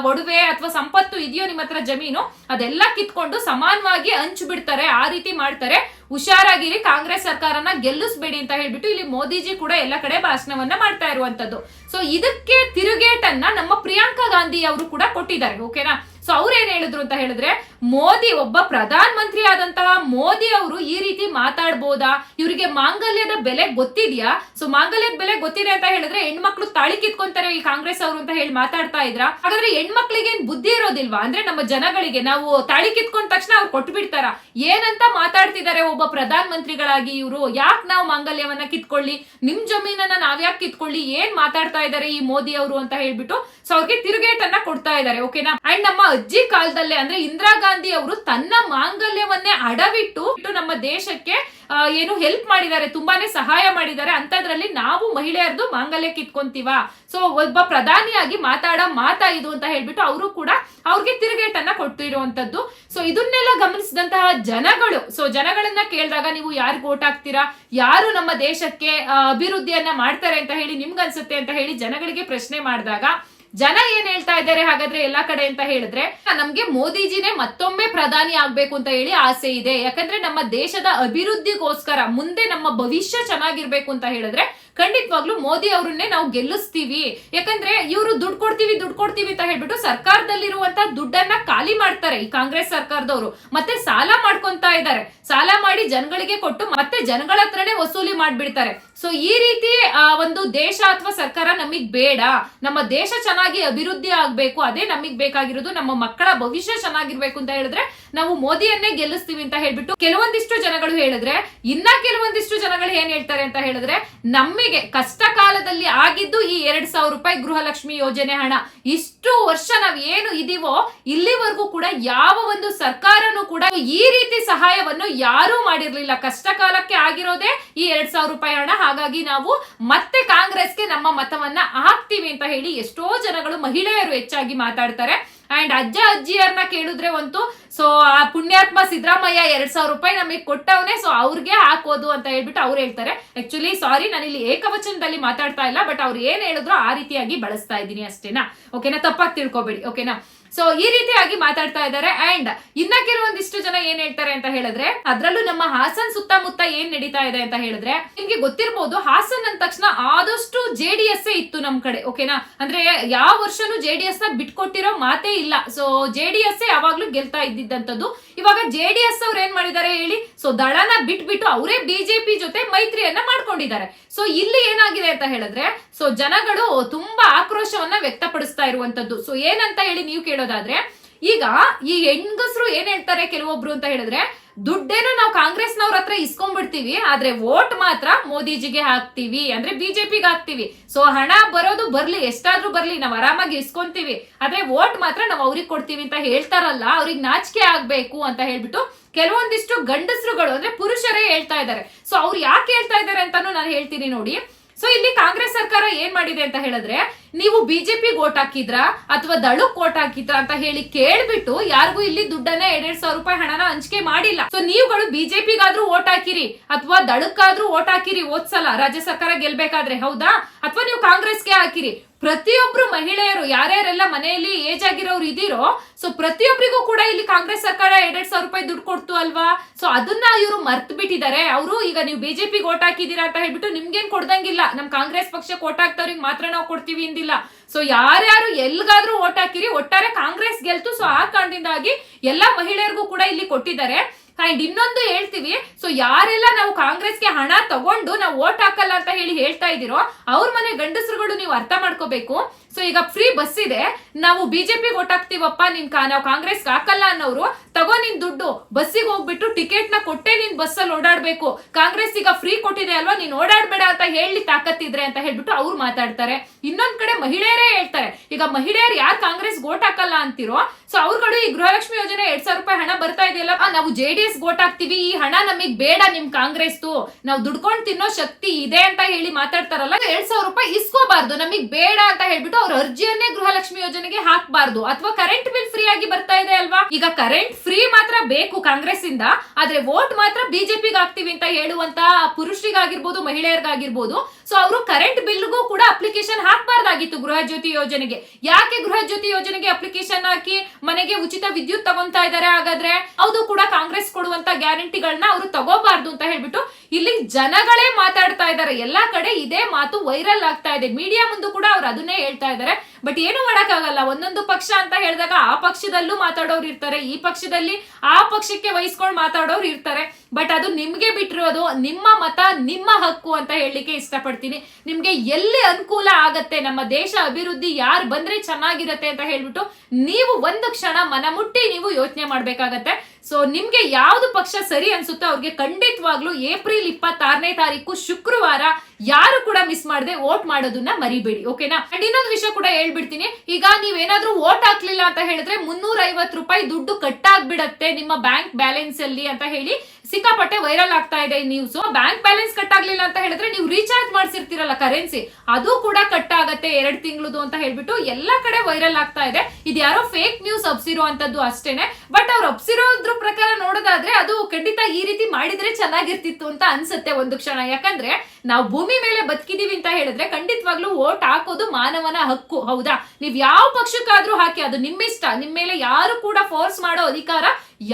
ಒಡವೆ ಅಥವಾ ಸಂಪತ್ತು ಇದೆಯೋ ನಿಮ್ಮ ಹತ್ರ ಜಮೀನು, ಅದೆಲ್ಲ ಕಿತ್ಕೊಂಡು ಸಮಾನವಾಗಿ ಹಂಚು ಬಿಡ್ತಾರೆ ಆ ರೀತಿ ಮಾಡ್ತಾರೆ. ಹುಷಾರಾಗಿರಿ, ಕಾಂಗ್ರೆಸ್ ಸರ್ಕಾರನ ಗೆಲ್ಲಿಸ್ಬೇಡಿ ಅಂತ ಹೇಳ್ಬಿಟ್ಟು ಇಲ್ಲಿ ಮೋದಿಜಿ ಕೂಡ ಎಲ್ಲ ಕಡೆ ಭಾಷಣವನ್ನ ಮಾಡ್ತಾ ಇರುವಂತದ್ದು. ಸೊ ಇದಕ್ಕೆ ತಿರುಗೇಟನ್ನ ನಮ್ಮ ಪ್ರಿಯಾಂಕಾ ಗಾಂಧಿ ಅವರು ಕೂಡ ಕೊಟ್ಟಿದ್ದಾರೆ ಓಕೆನಾ ಸೊ ಅವ್ರು ಏನ್ ಹೇಳಿದ್ರು ಅಂತ ಹೇಳಿದ್ರೆ, ಮೋದಿ ಒಬ್ಬ ಪ್ರಧಾನ ಮಂತ್ರಿ ಆದಂತಹ ಮೋದಿ ಅವರು ಈ ರೀತಿ ಮಾತಾಡ್ಬೋದಾ? ಇವರಿಗೆ ಮಾಂಗಲ್ಯದ ಬೆಲೆ ಗೊತ್ತಿದ್ಯಾ? ಸೊ ಮಾಂಗಲ್ಯದ ಬೆಲೆ ಗೊತ್ತಿದೆ ಅಂತ ಹೇಳಿದ್ರೆ ಹೆಣ್ಮಕ್ಳು ತಾಳಿ ಕಿತ್ಕೊಂತಾರೆ ಈ ಕಾಂಗ್ರೆಸ್ ಅವರು ಅಂತ ಹೇಳಿ ಮಾತಾಡ್ತಾ ಇದ್ರ? ಹಾಗಾದ್ರೆ ಹೆಣ್ಮಕ್ಳಿಗೆ ಏನ್ ಬುದ್ಧಿ ಇರೋದಿಲ್ವಾ? ಅಂದ್ರೆ ನಮ್ಮ ಜನಗಳಿಗೆ ನಾವು ತಾಳಿ ಕಿತ್ಕೊಂಡ ತಕ್ಷಣ ಅವ್ರು ಕೊಟ್ಟು ಬಿಡ್ತಾರ ಏನಂತ ಮಾತಾಡ್ತಿದ್ದಾರೆ ಒಬ್ಬ ಪ್ರಧಾನ ಮಂತ್ರಿಗಳಾಗಿ ಇವರು? ಯಾಕೆ ನಾವು ಮಾಂಗಲ್ಯವನ್ನ ಕಿತ್ಕೊಳ್ಳಿ? ನಿಮ್ ಜಮೀನನ್ನ ನಾವ್ಯಾಕೆ ಕಿತ್ಕೊಳ್ಳಿ? ಏನ್ ಮಾತಾಡ್ತಾ ಇದಾರೆ ಈ ಮೋದಿ ಅವರು ಅಂತ ಹೇಳ್ಬಿಟ್ಟು ಸೊ ಅವ್ರಿಗೆ ತಿರುಗೇಟನ್ನ ಕೊಡ್ತಾ ಇದ್ದಾರೆ ಓಕೆನಾ ಅಂಡ್ ನಮ್ಮ ಅಜ್ಜಿ ಕಾಲದಲ್ಲೇ ಅಂದ್ರೆ ಇಂದಿರಾ ಗಾಂಧಿ ಅವರು ತನ್ನ ಮಾಂಗಲ್ಯವನ್ನೇ ಅಡವಿಟ್ಟು ನಮ್ಮ ದೇಶಕ್ಕೆ ಏನು ಹೆಲ್ಪ್ ಮಾಡಿದ್ದಾರೆ, ತುಂಬಾನೇ ಸಹಾಯ ಮಾಡಿದ್ದಾರೆ ಅಂತದ್ರಲ್ಲಿ ನಾವು ಮಹಿಳೆಯರದು ಮಾಂಗಲ್ಯ ಕಿತ್ಕೊಂತೀವ? ಸೊ ಒಬ್ಬ ಪ್ರಧಾನಿಯಾಗಿ ಮಾತಾಡ ಮಾತಾ ಇದು ಅಂತ ಹೇಳ್ಬಿಟ್ಟು ಅವರು ಕೂಡ ಅವ್ರಿಗೆ ತಿರುಗೇಟನ್ನ ಕೊಟ್ಟಿರುವಂತದ್ದು ಸೊ ಇದನ್ನೆಲ್ಲ ಗಮನಿಸಿದಂತಹ ಜನಗಳು ಸೊ ಜನಗಳನ್ನ ಕೇಳಿದಾಗ ನೀವು ಯಾರು ಓಟ್ ಹಾಕ್ತೀರಾ? ಯಾರು ನಮ್ಮ ದೇಶಕ್ಕೆ ಅಭಿವೃದ್ಧಿಯನ್ನ ಮಾಡ್ತಾರೆ ಅಂತ ಹೇಳಿ ನಿಮ್ಗನ್ಸುತ್ತೆ ಅಂತ ಹೇಳಿ ಜನಗಳಿಗೆ ಪ್ರಶ್ನೆ ಮಾಡಿದಾಗ ಜನ ಏನ್ ಹೇಳ್ತಾ ಇದ್ದಾರೆ ಹಾಗಾದ್ರೆ ಎಲ್ಲಾ ಕಡೆ ಅಂತ ಹೇಳಿದ್ರೆ, ನಮ್ಗೆ ಮೋದಿಜಿನೇ ಮತ್ತೊಮ್ಮೆ ಪ್ರಧಾನಿ ಆಗ್ಬೇಕು ಅಂತ ಹೇಳಿ ಆಸೆ ಇದೆ. ಯಾಕಂದ್ರೆ ನಮ್ಮ ದೇಶದ ಅಭಿವೃದ್ಧಿಗೋಸ್ಕರ ಮುಂದೆ ನಮ್ಮ ಭವಿಷ್ಯ ಚೆನ್ನಾಗಿರ್ಬೇಕು ಅಂತ ಹೇಳಿದ್ರೆ, ಖಂಡಿತವಾಗ್ಲೂ ಮೋದಿ ಅವ್ರನ್ನೇ ನಾವು ಗೆಲ್ಲಿಸ್ತೀವಿ. ಯಾಕಂದ್ರೆ ಇವರು ದುಡ್ಡು ಕೊಡ್ತೀವಿ ದುಡ್ಡು ಕೊಡ್ತೀವಿ ಅಂತ ಹೇಳ್ಬಿಟ್ಟು ಸರ್ಕಾರದಲ್ಲಿರುವಂತ ದುಡ್ಡನ್ನ ಖಾಲಿ ಮಾಡ್ತಾರೆ ಈ ಕಾಂಗ್ರೆಸ್ ಸರ್ಕಾರದವರು. ಮತ್ತೆ ಸಾಲ ಮಾಡ್ಕೊಂತ ಇದ್ದಾರೆ. ಸಾಲ ಮಾಡಿ ಜನಗಳಿಗೆ ಕೊಟ್ಟು ಮತ್ತೆ ಜನಗಳ ಹತ್ರನೇ ವಸೂಲಿ ಮಾಡ್ಬಿಡ್ತಾರೆ. ಸೊ ಈ ರೀತಿ ಒಂದು ದೇಶ ಅಥವಾ ಸರ್ಕಾರ ನಮಗ್ ಬೇಡ. ನಮ್ಮ ದೇಶ ಚೆನ್ನಾಗಿ ಅಭಿವೃದ್ಧಿ ಆಗ್ಬೇಕು, ಅದೇ ನಮಗ್ ಬೇಕಾಗಿರೋದು, ನಮ್ಮ ಮಕ್ಕಳ ಭವಿಷ್ಯ ಚೆನ್ನಾಗಿರ್ಬೇಕು ಅಂತ ಹೇಳಿದ್ರೆ, ನಾವು ಮೋದಿಯನ್ನೇ ಗೆಲ್ಲಿಸ್ತೀವಿ ಅಂತ ಹೇಳ್ಬಿಟ್ಟು ಕೆಲವೊಂದಿಷ್ಟು ಜನಗಳು ಹೇಳಿದ್ರೆ, ಇನ್ನ ಕೆಲವೊಂದಿಷ್ಟು ಜನಗಳು ಏನ್ ಹೇಳ್ತಾರೆ ಅಂತ ಹೇಳಿದ್ರೆ ನಮಗೆ ಕಷ್ಟ ಕಾಲದಲ್ಲಿ ಆಗಿದ್ದು ಈ ಎರಡ್ ಸಾವಿರ ರೂಪಾಯಿ ಗೃಹಲಕ್ಷ್ಮಿ ಯೋಜನೆ ಹಣ. ಇಷ್ಟು ವರ್ಷ ನಾವ್ ಏನು ಇದೀವೋ, ಇಲ್ಲಿವರೆಗೂ ಕೂಡ ಯಾವ ಒಂದು ಸರ್ಕಾರನೂ ಕೂಡ ಈ ರೀತಿ ಸಹಾಯವನ್ನು ಯಾರೂ ಮಾಡಿರ್ಲಿಲ್ಲ. ಕಷ್ಟ ಕಾಲಕ್ಕೆ ಆಗಿರೋದೇ ಈ ಎರಡ್ ಸಾವಿರ ರೂಪಾಯಿ ಹಣ. ಹಾಗಾಗಿ ನಾವು ಮತ್ತೆ ಕಾಂಗ್ರೆಸ್ಗೆ ನಮ್ಮ ಮತವನ್ನ ಹಾಕ್ತೀವಿ ಅಂತ ಹೇಳಿ ಎಷ್ಟೋ ಜನಗಳು ಮಹಿಳೆಯರು ಹೆಚ್ಚಾಗಿ ಮಾತಾಡ್ತಾರೆ. ಅಂಡ್ ಅಜ್ಜ ಅಜ್ಜಿಯರ್ನ ಕೇಳಿದ್ರೆ ಒಂದು ಸೊ ಆ ಪುಣ್ಯಾತ್ಮ ಸಿದ್ದರಾಮಯ್ಯ ಎರಡ್ ಸಾವಿರ ರೂಪಾಯಿ ನಮಗೆ ಕೊಟ್ಟವನೇ ಸೊ ಅವ್ರಿಗೆ ಹಾಕೋದು ಅಂತ ಹೇಳ್ಬಿಟ್ಟು ಅವ್ರು ಹೇಳ್ತಾರೆ. ಆಕ್ಚುಲಿ ಸಾರಿ ನಾನು ಇಲ್ಲಿ ಏಕವಚನದಲ್ಲಿ ಮಾತಾಡ್ತಾ ಇಲ್ಲ ಬಟ್ ಅವ್ರು ಏನ್ ಹೇಳಿದ್ರು ಆ ರೀತಿಯಾಗಿ ಬಳಸ್ತಾ ಇದ್ದೀನಿ ಅಷ್ಟೇನಾ? ಓಕೆನಾ ತಪ್ಪಾಗಿ ತಿಳ್ಕೊಬೇಡಿ ಓಕೆನಾ ಸೊ ಈ ರೀತಿಯಾಗಿ ಮಾತಾಡ್ತಾ ಇದ್ದಾರೆ. ಅಂಡ್ ಇನ್ನ ಕೆಲವೊಂದಿಷ್ಟು ಜನ ಏನ್ ಹೇಳ್ತಾರೆ ಅಂತ ಹೇಳಿದ್ರೆ, ಅದ್ರಲ್ಲೂ ನಮ್ಮ ಹಾಸನ್ ಸುತ್ತಮುತ್ತ ಏನ್ ನಡೀತಾ ಇದೆ ಅಂತ ಹೇಳಿದ್ರೆ, ನಿಮ್ಗೆ ಗೊತ್ತಿರ್ಬೋದು ಹಾಸನ್ ಅಂದ ತಕ್ಷಣ ಆದಷ್ಟು ಜೆ ಡಿ ಎಸ್ ಇತ್ತು ನಮ್ ಕಡೆ ಓಕೆನಾ ಅಂದ್ರೆ ಯಾವ ವರ್ಷನೂ ಜೆ ಡಿ ಎಸ್ನ ಬಿಟ್ಕೊಟ್ಟಿರೋ ಮಾತೇ ಇಲ್ಲ. ಸೊ ಜೆ ಡಿ ಎಸ್ ಯಾವಾಗ್ಲೂ ಗೆಲ್ತಾ ಇದ್ದಿದ್ದಂತದ್ದು ಇವಾಗ ಜೆ ಡಿ ಎಸ್ ಅವ್ರು ಏನ್ ಮಾಡಿದ್ದಾರೆ ಹೇಳಿ? ಸೊ ದಳನ ಬಿಟ್ಬಿಟ್ಟು ಅವರೇ ಬಿಜೆಪಿ ಜೊತೆ ಮೈತ್ರಿಯನ್ನ ಮಾಡ್ಕೊಂಡಿದ್ದಾರೆ. ಸೊ ಇಲ್ಲಿ ಏನಾಗಿದೆ ಅಂತ ಹೇಳಿದ್ರೆ ಸೊ ಜನಗಳು ತುಂಬಾ ಆಕ್ರೋಶವನ್ನ ವ್ಯಕ್ತಪಡಿಸ್ತಾ ಇರುವಂತದ್ದು ಸೊ ಏನಂತ ಹೇಳಿ ನೀವು ಕೇಳೋದಾದ್ರೆ ಈಗ ಈ ಹೆಂಗಸರು ಏನ್ ಹೇಳ್ತಾರೆ ಕೆಲವೊಬ್ರು ಅಂತ ಹೇಳಿದ್ರೆ, ದುಡ್ಡೇನೋ ನಾವು ಕಾಂಗ್ರೆಸ್ನವ್ರ ಹತ್ರ ಇಸ್ಕೊಂಡ್ಬಿಡ್ತೀವಿ, ಆದ್ರೆ ವೋಟ್ ಮಾತ್ರ ಮೋದಿಜಿಗೆ ಹಾಕ್ತಿವಿ, ಅಂದ್ರೆ ಬಿಜೆಪಿಗೆ ಹಾಕ್ತಿವಿ. ಸೊ ಹಣ ಬರೋದು ಬರ್ಲಿ, ಎಷ್ಟಾದ್ರೂ ಬರ್ಲಿ, ನಾವ್ ಆರಾಮಾಗಿ ಇಸ್ಕೊಂತೀವಿ. ಆದ್ರೆ ವೋಟ್ ಮಾತ್ರ ನಾವು ಅವ್ರಿಗೆ ಕೊಡ್ತೀವಿ ಅಂತ ಹೇಳ್ತಾರಲ್ಲ, ಅವ್ರಿಗೆ ನಾಚಿಕೆ ಆಗ್ಬೇಕು ಅಂತ ಹೇಳ್ಬಿಟ್ಟು ಕೆಲವೊಂದಿಷ್ಟು ಗಂಡಸರುಗಳು, ಅಂದ್ರೆ ಪುರುಷರೇ ಹೇಳ್ತಾ ಇದ್ದಾರೆ. ಸೊ ಅವ್ರು ಯಾಕೆ ಹೇಳ್ತಾ ಇದ್ದಾರೆ ಅಂತಾನು ನಾನು ಹೇಳ್ತೀನಿ ನೋಡಿ. ಸೊ ಇಲ್ಲಿ ಕಾಂಗ್ರೆಸ್ ಸರ್ಕಾರ ಏನ್ ಮಾಡಿದೆ ಅಂತ ಹೇಳಿದ್ರೆ ನೀವು ಬಿಜೆಪಿ ಓಟ್ ಹಾಕಿದ್ರ ಅಥವಾ ದಳಕ್ ಓಟ್ ಹಾಕಿದ್ರ ಅಂತ ಹೇಳಿ ಕೇಳ್ಬಿಟ್ಟು ಯಾರಿಗೂ ಇಲ್ಲಿ ದುಡ್ಡನ್ನ ಎರಡ್ ಸಾವಿರ ರೂಪಾಯಿ ಹಣನ ಹಂಚಿಕೆ ಮಾಡಿಲ್ಲ. ಸೊ ನೀವುಗಳು ಬಿಜೆಪಿಗಾದ್ರೂ ಓಟ್ ಹಾಕಿರಿ ಅಥವಾ ದಳಕ್ಕಾದ್ರೂ ಓಟ್ ಹಾಕಿರಿ ಓದ್ಸಲ್ಲ ರಾಜ್ಯ ಸರ್ಕಾರ ಗೆಲ್ಬೇಕಾದ್ರೆ ಹೌದಾ? ಅಥವಾ ನೀವು ಕಾಂಗ್ರೆಸ್ಗೆ ಹಾಕಿರಿ. ಪ್ರತಿಯೊಬ್ರು ಮಹಿಳೆಯರು ಯಾರ್ಯಾರೆಲ್ಲ ಮನೆಯಲ್ಲಿ ಏಜ್ ಆಗಿರೋರು ಇದೀರೋ ಸೊ ಪ್ರತಿಯೊಬ್ಬರಿಗೂ ಕೂಡ ಇಲ್ಲಿ ಕಾಂಗ್ರೆಸ್ ಸರ್ಕಾರ ಎರಡ್ ಸಾವಿರ ರೂಪಾಯಿ ದುಡ್ಡು ಕೊಡ್ತು ಅಲ್ವಾ? ಸೊ ಅದನ್ನ ಇವರು ಮರ್ತ್ ಬಿಟ್ಟಿದ್ದಾರೆ ಅವರು ಈಗ ನೀವು ಬಿಜೆಪಿಗೆ ಓಟ್ ಹಾಕಿದೀರಾ ಅಂತ ಹೇಳ್ಬಿಟ್ಟು ನಿಮ್ಗೇನ್ ಕೊಡ್ದಂಗಿಲ್ಲ. ನಮ್ ಕಾಂಗ್ರೆಸ್ ಪಕ್ಷಕ್ಕೆ ಓಟ್ ಹಾಕ್ತವ್ರಿಗೆ ಮಾತ್ರ ನಾವು ಕೊಡ್ತೀವಿ ಇಂದಿಲ್ಲ ಸೊ ಯಾರ್ಯಾರು ಎಲ್ಗಾದ್ರೂ ಓಟ್ ಹಾಕಿರಿ, ಒಟ್ಟಾರೆ ಕಾಂಗ್ರೆಸ್ ಗೆಲ್ತು. ಸೊ ಆ ಕಾರಣದಿಂದಾಗಿ ಎಲ್ಲಾ ಮಹಿಳೆಯರಿಗೂ ಕೂಡ ಇಲ್ಲಿ ಕೊಟ್ಟಿದ್ದಾರೆ. ಅಂಡ್ ಇನ್ನೊಂದು ಹೇಳ್ತೀವಿ ಸೊ ಯಾರೆಲ್ಲ ನಾವು ಕಾಂಗ್ರೆಸ್ಗೆ ಹಣ ತಗೊಂಡು ನಾವು ಓಟ್ ಹಾಕಲ್ಲ ಅಂತ ಹೇಳಿ ಹೇಳ್ತಾ ಇದ್ದೀರೋ, ಅವ್ರ ಮನೆ ಗಂಡಸರುಗಳು ನೀವು ಅರ್ಥ ಮಾಡ್ಕೋಬೇಕು. ಸೊ ಈಗ ಫ್ರೀ ಬಸ್ ಇದೆ. ನಾವು ಬಿಜೆಪಿ ಹಾಕ್ತಿವಪ್ಪ ನಿನ್ ನಾವು ಕಾಂಗ್ರೆಸ್ ಹಾಕಲ್ಲ ಅನ್ನೋರು ತಗೋ ನಿನ್ ದುಡ್ಡು, ಬಸ್ಸಿಗೆ ಹೋಗ್ಬಿಟ್ಟು ಟಿಕೆಟ್ನ ಕೊಟ್ಟೆ ನಿನ್ ಬಸ್ ಅಲ್ಲಿ ಓಡಾಡ್ಬೇಕು. ಕಾಂಗ್ರೆಸ್ ಈಗ ಫ್ರೀ ಕೊಟ್ಟಿದೆ ಅಲ್ವಾ, ನೀನ್ ಓಡಾಡ್ಬೇಡ ಅಂತ ಹೇಳಿ ತಾಕತ್ತಿದ್ರೆ ಅಂತ ಹೇಳ್ಬಿಟ್ಟು ಅವ್ರು ಮಾತಾಡ್ತಾರೆ. ಇನ್ನೊಂದ್ ಕಡೆ ಮಹಿಳೆಯರೇ ಹೇಳ್ತಾರೆ. ಈಗ ಮಹಿಳೆಯರು ಯಾರು ಕಾಂಗ್ರೆಸ್ ಓಟ್ ಹಾಕಲ್ಲ ಅಂತಿರೋ ಸೊ ಅವ್ರುಗಳು ಈ ಗೃಹಲಕ್ಷ್ಮಿ ಯೋಜನೆ ಎರಡ್ ಸಾವಿರ ರೂಪಾಯಿ ಹಣ ಬರ್ತಾ ಇದೆಯಲ್ಲ ನಾವು ಜೆ ಡಿ ಎಸ್ ಓಟ್ ಹಾಕ್ತಿವಿ, ಈ ಹಣ ನಮಗ್ ಬೇಡ ನಿಮ್ ಕಾಂಗ್ರೆಸ್ ನಾವು ದುಡ್ಕೊಂಡ್ ತಿನ್ನೋ ಶಕ್ತಿ ಇದೆ ಅಂತ ಹೇಳಿ ಮಾತಾಡ್ತಾರಲ್ಲ, ಎರಡ್ ಸಾವಿರ ರೂಪಾಯಿ ಇಸ್ಕೋಬಾರ್ದು, ನಮಗ್ ಬೇಡ ಅಂತ ಹೇಳ್ಬಿಟ್ಟು ಅವ್ರ ಅರ್ಜಿಯನ್ನೇ ಗೃಹಲಕ್ಷ್ಮಿ ಯೋಜನೆಗೆ ಹಾಕಬಾರ್ದು ಅಥವಾ ಕರೆಂಟ್ ಬಿಲ್ ಫ್ರೀ ಆಗಿ ಬರ್ತಾ ಇದೆ ಅಲ್ವಾ? ಈಗ ಕರೆಂಟ್ ಫ್ರೀ ಮಾತ್ರ ಬೇಕು ಕಾಂಗ್ರೆಸ್ ಇಂದ ಆದ್ರೆ ವೋಟ್ ಮಾತ್ರ ಬಿಜೆಪಿಗೆ ಹಾಕ್ತಿವಿ ಅಂತ ಹೇಳುವಂತ ಪುರುಷರಿಗಾಗಿರ್ಬೋದು, ಮಹಿಳೆಯರಿಗಾಗಿರ್ಬೋದು ಸೊ ಅವರು ಕರೆಂಟ್ ಬಿಲ್ಗೂ ಕೂಡ ಅಪ್ಲಿಕೇಶನ್ ಹಾಕಬಾರ್ದಾಗಿತ್ತು ಗೃಹ ಜ್ಯೋತಿ ಯೋಜನೆಗೆ. ಯಾಕೆ ಗೃಹ ಜ್ಯೋತಿ ಯೋಜನೆಗೆ ಅಪ್ಲಿಕೇಶನ್ ಹಾಕಿ ಮನೆಗೆ ಉಚಿತ ವಿದ್ಯುತ್ ತಗೊಂತಾ ಇದ್ದಾರೆ ಹಾಗಾದ್ರೆ? ಅದು ಕೂಡ ಕಾಂಗ್ರೆಸ್ ಕೊಡುವಂತ ಗ್ಯಾರಂಟಿಗಳನ್ನ ಅವರು ತಗೋಬಾರ್ದು ಅಂತ ಹೇಳ್ಬಿಟ್ಟು ಇಲ್ಲಿ ಜನಗಳೇ ಮಾತಾಡ್ತಾ ಇದ್ದಾರೆ ಎಲ್ಲಾ ಕಡೆ ಇದೇ ಮಾತು ವೈರಲ್ ಆಗ್ತಾ ಇದೆ. ಮೀಡಿಯಾ ಮುಂದೆ ಕೂಡ ಅವ್ರು ಅದನ್ನೇ ಹೇಳ್ತಾ ಇದ್ದಾರೆ. ಬಟ್ ಏನು ಮಾಡೋಕ್ಕಾಗಲ್ಲ. ಒಂದೊಂದು ಪಕ್ಷ ಅಂತ ಹೇಳಿದಾಗ ಆ ಪಕ್ಷದಲ್ಲೂ ಮಾತಾಡೋರು ಇರ್ತಾರೆ. ಈ ಪಕ್ಷದಲ್ಲಿ ಆ ಪಕ್ಷಕ್ಕೆ ವಹಿಸ್ಕೊಂಡು ಮಾತಾಡೋರು ಇರ್ತಾರೆ. ಬಟ್ ಅದು ನಿಮ್ಗೆ ಬಿಟ್ಟಿರೋದು, ನಿಮ್ಮ ಮತ, ನಿಮ್ಮ ಹಕ್ಕು ಅಂತ ಹೇಳಲಿಕ್ಕೆ ಇಷ್ಟಪಡ್ತೀನಿ. ನಿಮ್ಗೆ ಎಲ್ಲಿ ಅನುಕೂಲ ಆಗತ್ತೆ, ನಮ್ಮ ದೇಶ ಅಭಿವೃದ್ಧಿ ಯಾರು ಬಂದ್ರೆ ಚೆನ್ನಾಗಿರತ್ತೆ ಅಂತ ಹೇಳ್ಬಿಟ್ಟು ನೀವು ಒಂದು ಕ್ಷಣ ಮನಮುಟ್ಟಿ ನೀವು ಯೋಚನೆ ಮಾಡ್ಬೇಕಾಗತ್ತೆ. ಸೊ ನಿಮ್ಗೆ ಯಾವ್ದು ಪಕ್ಷ ಸರಿ ಅನ್ಸುತ್ತೋ ಅವ್ರಿಗೆ ಖಂಡಿತವಾಗ್ಲೂ ಏಪ್ರಿಲ್ ಇಪ್ಪತ್ತಾರನೇ ತಾರೀಕು ಶುಕ್ರವಾರ ಯಾರು ಕೂಡ ಮಿಸ್ ಮಾಡದೆ ವೋಟ್ ಮಾಡೋದನ್ನ ಮರಿಬೇಡಿ ಓಕೆನಾ ಅಂಡ್ ಇನ್ನೊಂದು ವಿಷಯ ಕೂಡ ಹೇಳ್ಬಿಡ್ತೀನಿ. ಈಗ ನೀವೇನಾದ್ರೂ ವೋಟ್ ಹಾಕ್ಲಿಲ್ಲ ಅಂತ ಹೇಳಿದ್ರೆ ಮುನ್ನೂರ ರೂಪಾಯಿ ದುಡ್ಡು ಕಟ್ ಆಗ್ಬಿಡತ್ತೆ ನಿಮ್ಮ ಬ್ಯಾಂಕ್ ಬ್ಯಾಲೆನ್ಸ್ ಅಲ್ಲಿ ಅಂತ ಹೇಳಿ ಸಿಕ್ಕಾಪಟ್ಟೆ ವೈರಲ್ ಆಗ್ತಾ ಇದೆ ಈ ನ್ಯೂಸ್ ಬ್ಯಾಂಕ್ ಬ್ಯಾಲೆನ್ಸ್ ಕಟ್ ಆಗ್ಲಿಲ್ಲ ಅಂತ ಹೇಳಿದ್ರೆ ನೀವು ರೀಚಾರ್ಜ್ ಮಾಡಿಸಿರ್ತೀರಲ್ಲ ಕರೆನ್ಸಿ ಅದು ಕೂಡ ಕಟ್ ಆಗತ್ತೆ ಎರಡ್ ತಿಂಗಳದು ಅಂತ ಹೇಳ್ಬಿಟ್ಟು ಎಲ್ಲಾ ಕಡೆ ವೈರಲ್ ಆಗ್ತಾ ಇದೆ. ಇದು ಯಾರೋ ಫೇಕ್ ನ್ಯೂಸ್ ಅಬ್ಸಿರೋ ಅಂತದ್ದು ಅಷ್ಟೇನೆ. ಬಟ್ ಅವ್ರು ಅಪ್ಸಿರೋದ್ರ ಪ್ರಕಾರ ನೋಡೋದಾದ್ರೆ ಅದು ಖಂಡಿತ ಈ ರೀತಿ ಮಾಡಿದ್ರೆ ಚೆನ್ನಾಗಿರ್ತಿತ್ತು ಅಂತ ಅನ್ಸುತ್ತೆ ಒಂದು ಕ್ಷಣ. ಯಾಕಂದ್ರೆ ನಾವು ಭೂಮಿ ಮೇಲೆ ಬದುಕಿದೀವಿ ಅಂತ ಹೇಳಿದ್ರೆ ಖಂಡಿತವಾಗ್ಲೂ ಓಟ್ ಹಾಕೋದು ಮಾನವನ ಹಕ್ಕು. ಹೌದಾ? ನೀವ್ ಯಾವ ಪಕ್ಷಕ್ಕಾದ್ರೂ ಹಾಕಿ ಅದು ನಿಮ್ಮಿಷ್ಟ. ನಿಮ್ಮ ಮೇಲೆ ಯಾರು ಕೂಡ ಫೋರ್ಸ್ ಮಾಡೋ ಅಧಿಕಾರ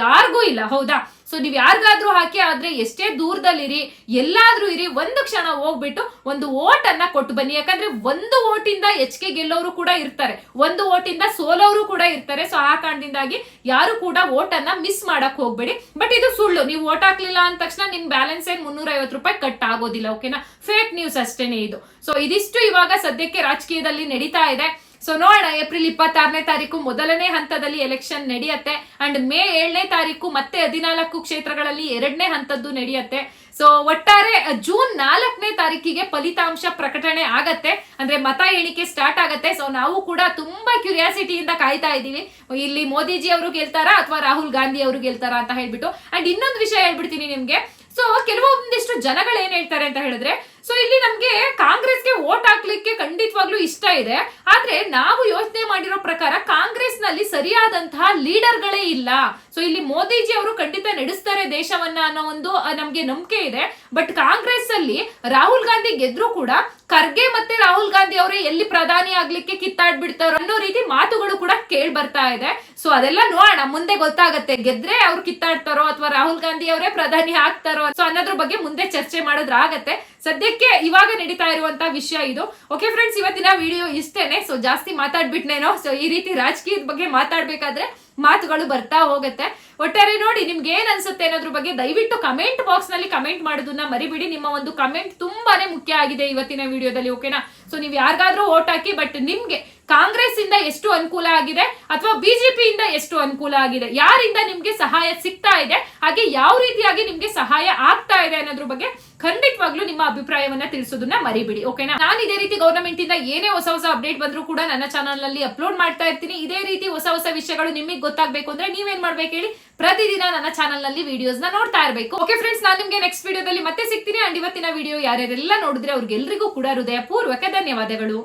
ಯಾರಿಗೂ ಇಲ್ಲ. ಹೌದಾ? ಸೊ ನೀವು ಯಾರಿಗಾದ್ರೂ ಹಾಕಿ, ಆದ್ರೆ ಎಷ್ಟೇ ದೂರದಲ್ಲಿರಿ, ಎಲ್ಲಾದ್ರೂ ಇರಿ, ಒಂದು ಕ್ಷಣ ಹೋಗ್ಬಿಟ್ಟು ಒಂದು ಓಟ್ ಅನ್ನ ಕೊಟ್ಟು ಬನ್ನಿ. ಯಾಕಂದ್ರೆ ಒಂದು ಓಟಿಂದ ಹೆಚ್ಚಿಗೆ ಗೆಲ್ಲೋರು ಕೂಡ ಇರ್ತಾರೆ. ಒಂದು ಓಟಿಂದ ಸೋಲೋರು ಕೂಡ ಇರ್ತಾರೆ. ಸೊ ಆ ಕಾರಣದಿಂದಾಗಿ ಯಾರು ಕೂಡ ಓಟ್ ಅನ್ನ ಮಿಸ್ ಮಾಡಕ್ ಹೋಗ್ಬೇಡಿ. ಬಟ್ ಇದು ಸುಳ್ಳು. ನೀವು ಓಟ್ ಹಾಕ್ಲಿಲ್ಲ ಅಂದ ತಕ್ಷಣ ನಿಮ್ ಬ್ಯಾಲೆನ್ಸ್ ಏನ್ ಮುನ್ನೂರ ಐವತ್ತು ರೂಪಾಯಿ ಕಟ್ ಆಗೋದಿಲ್ಲ ಓಕೆನಾ ಫೇಕ್ ನ್ಯೂಸ್ ಅಷ್ಟೇನೆ ಇದು. ಸೊ ಇದಿಷ್ಟು ಇವಾಗ ಸದ್ಯಕ್ಕೆ ರಾಜಕೀಯದಲ್ಲಿ ನಡೀತಾ ಇದೆ. ಸೊ ನೋಡೋಣ ಏಪ್ರಿಲ್ ಇಪ್ಪತ್ತಾರನೇ ತಾರೀಕು ಮೊದಲನೇ ಹಂತದಲ್ಲಿ ಎಲೆಕ್ಷನ್ ನಡೆಯುತ್ತೆ ಅಂಡ್ ಮೇ ಏಳನೇ ತಾರೀಕು ಮತ್ತೆ ಹದಿನಾಲ್ಕು ಕ್ಷೇತ್ರಗಳಲ್ಲಿ ಎರಡನೇ ಹಂತದ್ದು ನಡೆಯುತ್ತೆ. ಸೊ ಒಟ್ಟಾರೆ ಜೂನ್ ನಾಲ್ಕನೇ ತಾರೀಕಿಗೆ ಫಲಿತಾಂಶ ಪ್ರಕಟಣೆ ಆಗತ್ತೆ. ಅಂದ್ರೆ ಮತ ಎಣಿಕೆ ಸ್ಟಾರ್ಟ್ ಆಗತ್ತೆ. ಸೊ ನಾವು ಕೂಡ ತುಂಬಾ ಕ್ಯೂರಿಯಾಸಿಟಿಯಿಂದ ಕಾಯ್ತಾ ಇದ್ದೀವಿ. ಇಲ್ಲಿ ಮೋದಿಜಿ ಅವರು ಗೆಲ್ತಾರಾ ಅಥವಾ ರಾಹುಲ್ ಗಾಂಧಿ ಅವರು ಗೆಲ್ತಾರಾ ಅಂತ ಹೇಳ್ಬಿಟ್ಟು. ಅಂಡ್ ಇನ್ನೊಂದು ವಿಷಯ ಹೇಳ್ಬಿಡ್ತೀನಿ ನಿಮ್ಗೆ. ಸೊ ಕೆಲವೊಂದಿಷ್ಟು ಜನಗಳು ಏನ್ ಹೇಳ್ತಾರೆ ಅಂತ ಹೇಳಿದ್ರೆ ಸೊ ಇಲ್ಲಿ ನಮ್ಗೆ ಕಾಂಗ್ರೆಸ್ಗೆ ವೋಟ್ ಹಾಕ್ಲಿಕ್ಕೆ ಖಂಡಿತವಾಗ್ಲೂ ಇಷ್ಟ ಇದೆ. ಆದ್ರೆ ನಾವು ಯೋಚನೆ ಮಾಡಿರೋ ಪ್ರಕಾರ ಕಾಂಗ್ರೆಸ್ನಲ್ಲಿ ಸರಿಯಾದಂತಹ ಲೀಡರ್ಗಳೇ ಇಲ್ಲ. ಸೊ ಇಲ್ಲಿ ಮೋದಿಜಿ ಅವರು ಖಂಡಿತ ನಡೆಸ್ತಾರೆ ದೇಶವನ್ನ ಅನ್ನೋ ಒಂದು ನಮ್ಗೆ ನಂಬಿಕೆ ಇದೆ. ಬಟ್ ಕಾಂಗ್ರೆಸ್ ಅಲ್ಲಿ ರಾಹುಲ್ ಗಾಂಧಿ ಗೆದ್ರು ಕೂಡ ಖರ್ಗೆ ಮತ್ತೆ ರಾಹುಲ್ ಗಾಂಧಿ ಅವರೇ ಎಲ್ಲಿ ಪ್ರಧಾನಿ ಆಗ್ಲಿಕ್ಕೆ ಕಿತ್ತಾಡ್ಬಿಡ್ತಾರೋ ಅನ್ನೋ ರೀತಿ ಮಾತುಗಳು ಕೂಡ ಕೇಳಿ ಬರ್ತಾ ಇದೆ. ಸೊ ಅದೆಲ್ಲ ನೋಡೋಣ. ಮುಂದೆ ಗೊತ್ತಾಗತ್ತೆ. ಗೆದ್ರೆ ಅವ್ರು ಕಿತ್ತಾಡ್ತಾರೋ ಅಥವಾ ರಾಹುಲ್ ಗಾಂಧಿ ಅವರೇ ಪ್ರಧಾನಿ ಆಗ್ತಾರೋ ಸೊ ಅನ್ನೋದ್ರ ಬಗ್ಗೆ ಮುಂದೆ ಚರ್ಚೆ ಮಾಡೋದ್ರಾಗತ್ತೆ ಸದ್ಯಕ್ಕೆ ಇವಾಗ ನಡೀತಾ ಇರುವಂತ ವಿಷಯ ಇದು. ಓಕೆ ಫ್ರೆಂಡ್ಸ್ ಇವತ್ತಿನ ವಿಡಿಯೋ ಇಷ್ಟೇನೆ. ಸೊ ಜಾಸ್ತಿ ಮಾತಾಡ್ಬಿಟ್ನೇನೋ? ಸೊ ಈ ರೀತಿ ರಾಜಕೀಯದ ಬಗ್ಗೆ ಮಾತಾಡ್ಬೇಕಾದ್ರೆ ಮಾತುಗಳು ಬರ್ತಾ ಹೋಗುತ್ತೆ. ಒಟ್ಟಾರೆ ನೋಡಿ, ನಿಮ್ಗೆ ಏನ್ ಅನ್ಸುತ್ತೆ ಅನ್ನೋದ್ರ ಬಗ್ಗೆ ದಯವಿಟ್ಟು ಕಮೆಂಟ್ ಬಾಕ್ಸ್ನಲ್ಲಿ ಕಮೆಂಟ್ ಮಾಡೋದನ್ನ ಮರಿಬಿಡಿ. ನಿಮ್ಮ ಒಂದು ಕಮೆಂಟ್ ತುಂಬಾನೇ ಮುಖ್ಯ ಆಗಿದೆ ಇವತ್ತಿನ ವಿಡಿಯೋದಲ್ಲಿ ಓಕೆನಾ ಸೊ ನೀವು ಯಾರಿಗಾದ್ರೂ ಓಟ್ ಹಾಕಿ ಬಟ್ ನಿಮ್ಗೆ ಕಾಂಗ್ರೆಸ್ ಇಂದ ಎಷ್ಟು ಅನುಕೂಲ ಆಗಿದೆ ಅಥವಾ ಬಿಜೆಪಿ ಇಂದ ಎಷ್ಟು ಅನುಕೂಲ ಆಗಿದೆ? ಯಾರಿಂದ ನಿಮ್ಗೆ ಸಹಾಯ ಸಿಗ್ತಾ ಇದೆ? ಹಾಗೆ ಯಾವ ರೀತಿಯಾಗಿ ನಿಮ್ಗೆ ಸಹಾಯ ಆಗ್ತಾ ಇದೆ ಅನ್ನೋದ್ರ ಬಗ್ಗೆ ಖಂಡಿತವಾಗ್ಲೂ ನಿಮ್ಮ ಅಭಿಪ್ರಾಯವನ್ನ ತಿಳಿಸೋದನ್ನ ಮರಿಬಿಡಿ ಓಕೆನಾ ನಾನು ಇದೇ ರೀತಿ ಗವರ್ನಮೆಂಟ್ ಇಂದ ಏನೇ ಹೊಸ ಹೊಸ ಅಪ್ಡೇಟ್ ಬಂದ್ರು ಕೂಡ ನನ್ನ ಚಾನಲ್ನಲ್ಲಿ ಅಪ್ಲೋಡ್ ಮಾಡ್ತಾ ಇರ್ತೀನಿ. ಇದೇ ರೀತಿ ಹೊಸ ಹೊಸ ವಿಷಯಗಳು ನಿಮಗೆ ಗೊತ್ತಾಗಬೇಕು ಅಂದ್ರೆ ನೀವೇನ್ ಮಾಡ್ಬೇಕು ಹೇಳಿ ಪ್ರತಿದಿನ ನನ್ನ ಚಾನಲ್ನಲ್ಲಿ ವಿಡಿಯೋಸ್ ನೋಡ್ತಾ ಇರಬೇಕು. ಓಕೆ ಫ್ರೆಂಡ್ಸ್ ನಾನು ನಿಮ್ಗೆ ನೆಕ್ಸ್ಟ್ ವಿಡಿಯೋದಲ್ಲಿ ಮತ್ತೆ ಸಿಗ್ತೀನಿ. ಅಂಡ್ ಇವತ್ತಿನ ವಿಡಿಯೋ ಯಾರ್ಯಾರೆಲ್ಲ ನೋಡಿದ್ರೆ ಅವ್ರಿಗೆಲ್ಲರಿಗೂ ಕೂಡ ಹೃದಯ ಪೂರ್ವಕ ಧನ್ಯವಾದಗಳು.